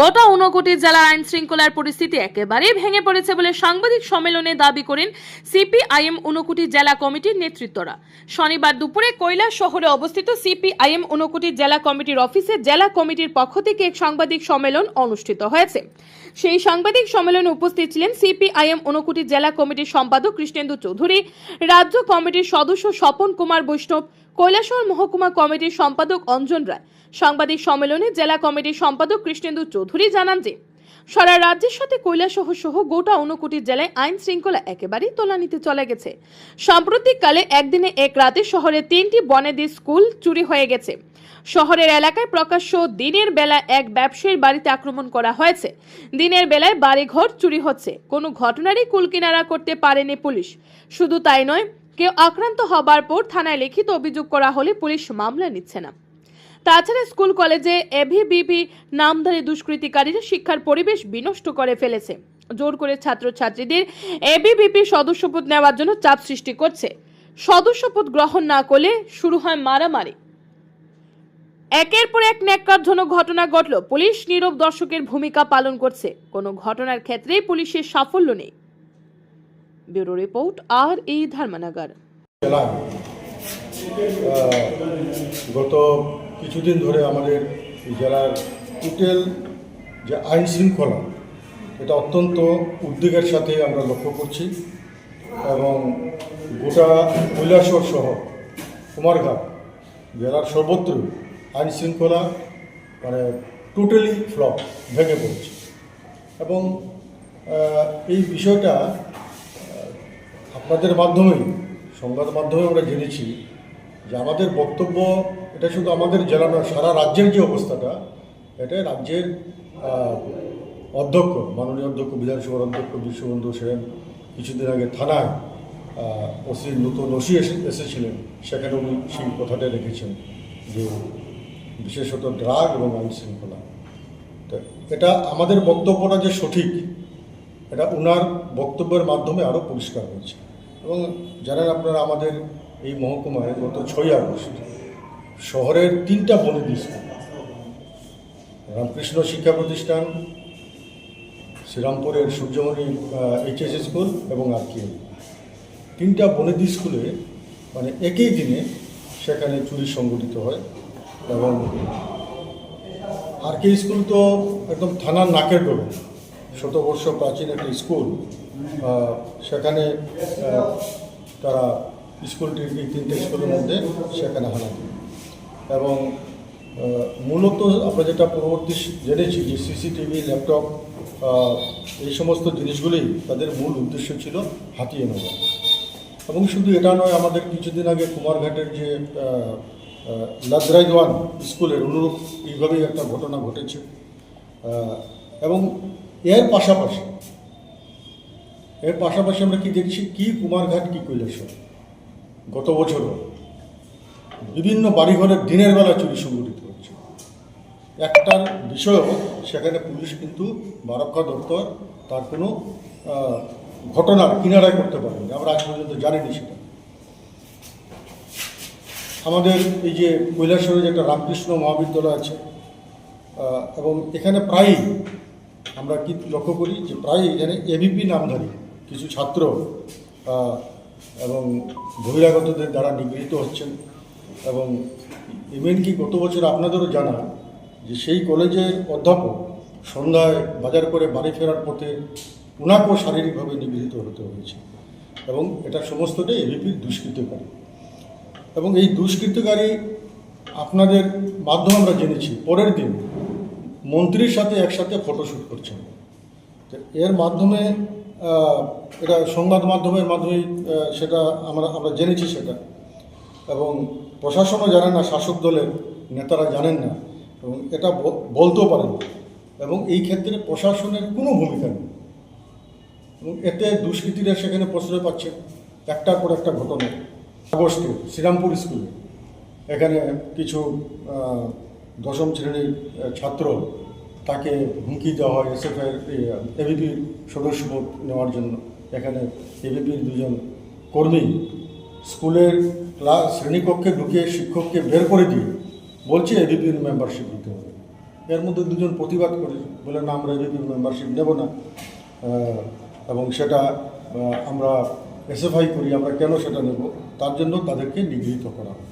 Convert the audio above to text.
গোটা ঊনকোটি জেলার আইন শৃঙ্খলার পরিস্থিতি একেবারেই ভেঙে পড়েছে বলে সাংবাদিক সম্মেলনে দাবি করেন সিপিআইএম ঊনকোটি জেলা কমিটির নেতৃত্বরা। শনিবার দুপুরে কৈলাস শহরে অবস্থিত সিপিআইএম ঊনকোটি জেলা কমিটির অফিসে জেলা কমিটির পক্ষ থেকে এক সাংবাদিক সম্মেলন অনুষ্ঠিত হয়েছে। সেই সাংবাদিক সম্মেলনে উপস্থিত ছিলেন সিপিআইএম ঊনকোটি জেলা কমিটির সম্পাদক কৃষ্ণেন্দু চৌধুরী, রাজ্য কমিটির সদস্য স্বপন কুমার বৈষ্ণব, কৈলাসহর মহকুমা কমিটির সম্পাদক অঞ্জন রায় সাংবাদিক সম্মেলনে জেলা কমিটির সম্পাদক কৃষ্ণেন্দু চৌধুরী জানান যে, সারা রাজ্যের সাথে কৈলাসহ সহ গোটা ঊনকোটি জেলায় আইন শৃঙ্খলা একেবারেই তোলানিতে চলে গেছে। সাম্প্রতিককালে একদিনে এক রাতে শহরে তিনটি বনেদি স্কুল চুরি হয়ে গেছে। শহরের এলাকায় প্রকাশ্য দিনের বেলা এক ব্যবসায়ীর বাড়িতে আক্রমণ করা হয়েছে। দিনের বেলায় বাড়িঘর চুরি হচ্ছে। কোনো ঘটনারই কুলকিনারা করতে পারেনি পুলিশ। শুধু তাই নয়, কেউ আক্রান্ত হবার পর থানায় লিখিত অভিযোগ করা হলে পুলিশ মামলা নিচ্ছে না। তাছাড়া স্কুল, কলেজে এভিবিপি নামধারী দুষ্কৃতিকারীরা শিক্ষার পরিবেশ বিনষ্ট করে ফেলেছে। জোর করে ছাত্রছাত্রীদের এবিবিপি সদস্যপদ নেওয়ার জন্য চাপ সৃষ্টি করছে। সদস্যপদ গ্রহণ না করলে শুরু হয় মারামারি। একের পর এক ন্যাক্কারজনক ঘটনা ঘটল। পুলিশ নীরব দর্শকের ভূমিকা পালন করছে। কোনো ঘটনার ক্ষেত্রেই পুলিশের সাফল্য নেই। ব্যুরো রিপোর্ট, আর এই ধর্মনগর। গত কিছুদিন ধরে আমাদের জেলার টোটাল যে আইন শৃঙ্খলা, এটা অত্যন্ত উদ্বেগের সাথে আমরা লক্ষ্য করছি এবং গোটা কৈলাসর সহ কুমারঘাট জেলার সর্বত্র আইন শৃঙ্খলা মানে টোটালি ফ্লপ ভেঙে পড়ছে। এবং এই বিষয়টা আপনাদের মাধ্যমেই, সংবাদ মাধ্যমে আমরা জেনেছি যে আমাদের বক্তব্য, এটা শুধু আমাদের জেলা নয় সারা রাজ্যের যে অবস্থাটা, এটা রাজ্যের অধ্যক্ষ, মাননীয় অধ্যক্ষ, বিধানসভার অধ্যক্ষ বিশ্ববন্ধু সেন কিছুদিন আগে থানায় ওসি নতুন ওসি এসে, এসেছিলেন। সেখানে উনি সেই কথাটা রেখেছেন যে বিশেষত ড্রাগ এবং আইন শৃঙ্খলা। তো এটা আমাদের বক্তব্যটা যে সঠিক, এটা ওনার বক্তব্যের মাধ্যমে আরও পরিষ্কার হয়েছে। এবং জানেন আপনারা আমাদের এই মহকুমায় গত ছয় আগস্ট শহরের তিনটা বনেদি স্কুল রামকৃষ্ণ শিক্ষা প্রতিষ্ঠান, শ্রীরামপুরের সূর্যমণি এইচএস স্কুল এবং আর কি তিনটা বনেদি স্কুলে মানে একই দিনে সেখানে চুরি সংগঠিত হয় এবং আর কে স্কুল তো একদম থানার নাকের ডোবে শতবর্ষ প্রাচীন একটা স্কুল সেখানে তারা স্কুলটির এই তিনটে স্কুলের মধ্যে সেখানে হানা এবং মূলত আমরা যেটা পরবর্তী জেনেছি যে সিসিটিভি, ল্যাপটপ এই সমস্ত জিনিসগুলি তাদের মূল উদ্দেশ্য ছিল হাতিয়ে নেওয়া। এবং শুধু এটা নয়, আমাদের কিছুদিন আগে কুমারঘাটের যে লাজরাইদওয়ান স্কুলের অনুরূপ এইভাবেই একটা ঘটনা ঘটেছে। এবং এর পাশাপাশি এর পাশাপাশি আমরা কি দেখছি, কি কুমারঘাট, কি কৈলাসর? গত বছর বিভিন্ন বাড়িঘরের দিনের বেলা চুরি সংগঠিত হচ্ছে। একটার বিষয়ও সেখানে পুলিশ কিন্তু বারক্ষা দপ্তর তার কোনো ঘটনার কিনারায় করতে পারেনি। আমরা আজ পর্যন্ত জানিনি সেটা। আমাদের এই যে কৈলাসরে যে একটা রামকৃষ্ণ মহাবিদ্যালয় আছে এবং এখানে প্রায়ই আমরা কি লক্ষ্য করি যে প্রায় এখানে এবিপি নামধারী কিছু ছাত্র এবং বহিরাগতদের দ্বারা নিগৃহীত হচ্ছেন এবং ইভেন কি গত বছর আপনাদেরও জানা যে সেই কলেজের অধ্যাপক সন্ধ্যায় বাজার করে বাড়ি ফেরার পথে ওনাকেও শারীরিকভাবে নিগৃহীত হতে হয়েছে এবং এটা সমস্তটাই এবিপির দুষ্কৃতকারী। এবং এই দুষ্কৃতকারী আপনাদের মাধ্যমে আমরা জেনেছি, পরের দিন মন্ত্রীর সাথে একসাথে ফটোশ্যুট করছেন। এর মাধ্যমে এটা সংবাদ মাধ্যমের মাধ্যমে সেটা আমরা আমরা জেনেছি সেটা। এবং প্রশাসনও জানে না, শাসক দলের নেতারা জানেন না। এবং এটা বলতেও পারেন। এবং এই ক্ষেত্রে প্রশাসনের কোনো ভূমিকা নেই। এবং এতে দুষ্কৃতীরা সেখানে প্রশ্রয় পাচ্ছে, একটার পর একটা ঘটনা। আগস্টে শ্রীরামপুর স্কুলে, এখানে কিছু দশম শ্রেণির ছাত্র তাকে হুমকি দেওয়া হয় এসএফের এবিপির সদস্য নেওয়ার জন্য। এখানে এবিপির দুজন কর্মী স্কুলের ক্লাস, শ্রেণীকক্ষে ঢুকিয়ে শিক্ষককে বের করে দিয়ে বলছে এবিপির মেম্বারশিপ দিতে হবে। এর মধ্যে দুজন প্রতিবাদ করে, বলে না, আমরা এবিপির মেম্বারশিপ নেব না। এবং সেটা আমরা এসএফআই করি, আমরা কেন সেটা নেব? তার জন্য তাদেরকে নিগৃহীত করা হয়।